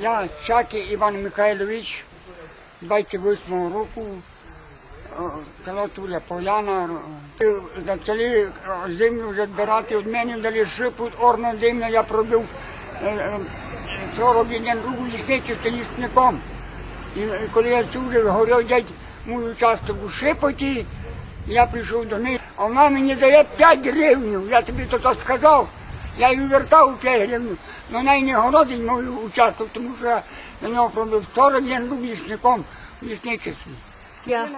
Я Чаки Іван Михайлович, 28 року, е, село Туля Поляна. Е, Почали е, землю вже збирати від мене, дали шипут, орна землю, я пробив е, е, 41 років лісничим та лісником. І е, коли я говорив, дядь, мій участок у шипоті, я прийшов до неї, а вона мені дає 5 гривень. Я тобі то, то сказав. Я їй вертав 5 гривень. Вона й не городить мій участок, тому що я на нього пробив 41 років лісником в лісничестві. Я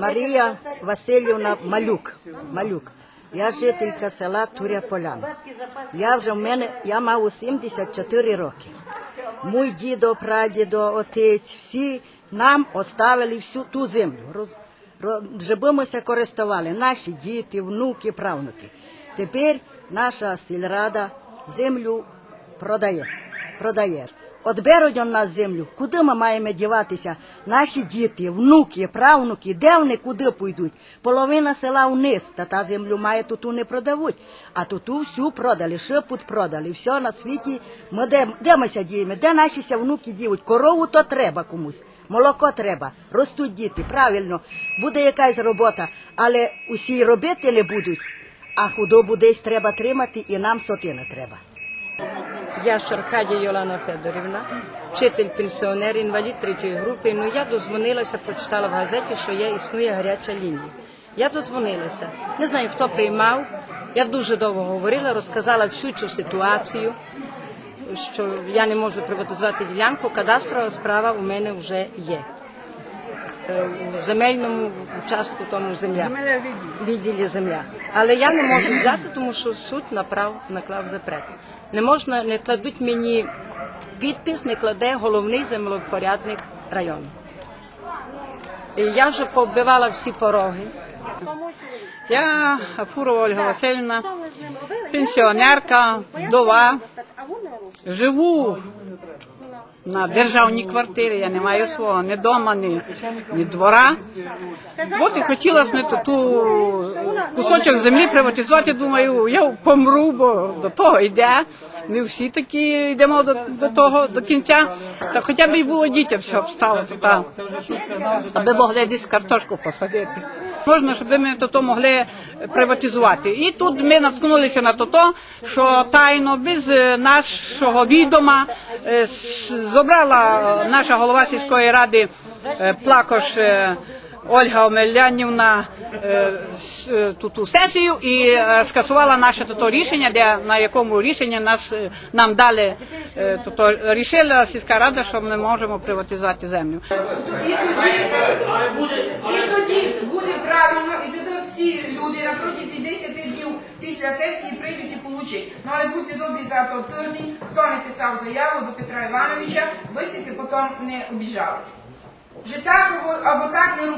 Марія Васильівна Малюк. Малюк. Я жителька села Туря Поляна. Я вже в мене, я мав у 74 роки. Мій дідо, прадідо, отець, всі нам оставили всю ту землю. Роз, ро, жебимося користували, наші діти, внуки, правнуки. Тепер наша сільрада землю продає. продає. От беруть нас землю, куди ми маємо діватися? Наші діти, внуки, правнуки, де вони куди пойдуть? Половина села вниз, та та землю має туту не продавуть. А туту всю продали, шипут продали, все на світі. Ми де, де ми ся діємо? Де наші ся внуки дівуть? Корову то треба комусь, молоко треба, ростуть діти, правильно, буде якась робота, але усі робити не будуть, а худобу десь треба тримати і нам сотини треба. Я Шаркадія Йолана Федорівна, вчитель пенсіонер, інвалід третьої групи. Ну я дозвонилася, прочитала в газеті, що є існує гаряча лінія. Я додзвонилася. Не знаю, хто приймав. Я дуже довго говорила, розказала всю цю ситуацію, що я не можу приватизувати ділянку. Кадастрова справа у мене вже є. Е, У земельному участку тому земля. Відділі земля. Але я не можу взяти, тому що суд направ, наклав запрет. Не можна, не кладуть мені підпис, не кладе головний землепорядник району. І я вже повбивала всі пороги. Я Фурова Ольга Васильівна, пенсіонерка, вдова. Живу на державній квартирі, я не маю свого ні дома, ні, ні двора. От і хотілося мені ту кусочок землі приватизувати. Думаю, я помру, бо до того йде. Не всі такі йдемо до, до того до кінця. Та хоча б і було дітям все встало туди, аби могли десь картошку посадити. Можна, щоб ми то могли приватизувати. І тут ми наткнулися на то, що тайно без е, нашого відома е, зобрала наша голова сільської ради е, плакош. Е, Ольга Омелянівна е, с- е, ту, ту сесію і е, скасувала наше то рішення, де на якому рішенні нас е, нам дали е, то, то рішила сільська рада, що ми можемо приватизувати землю. І тоді, і тоді буде правильно, і тоді всі люди на протязі 10 днів після сесії прийдуть і получать. Ну але будьте добрі завтра в тиждень, хто не писав заяву до Петра Івановича, ви це потім не обіжали. Вже так або так не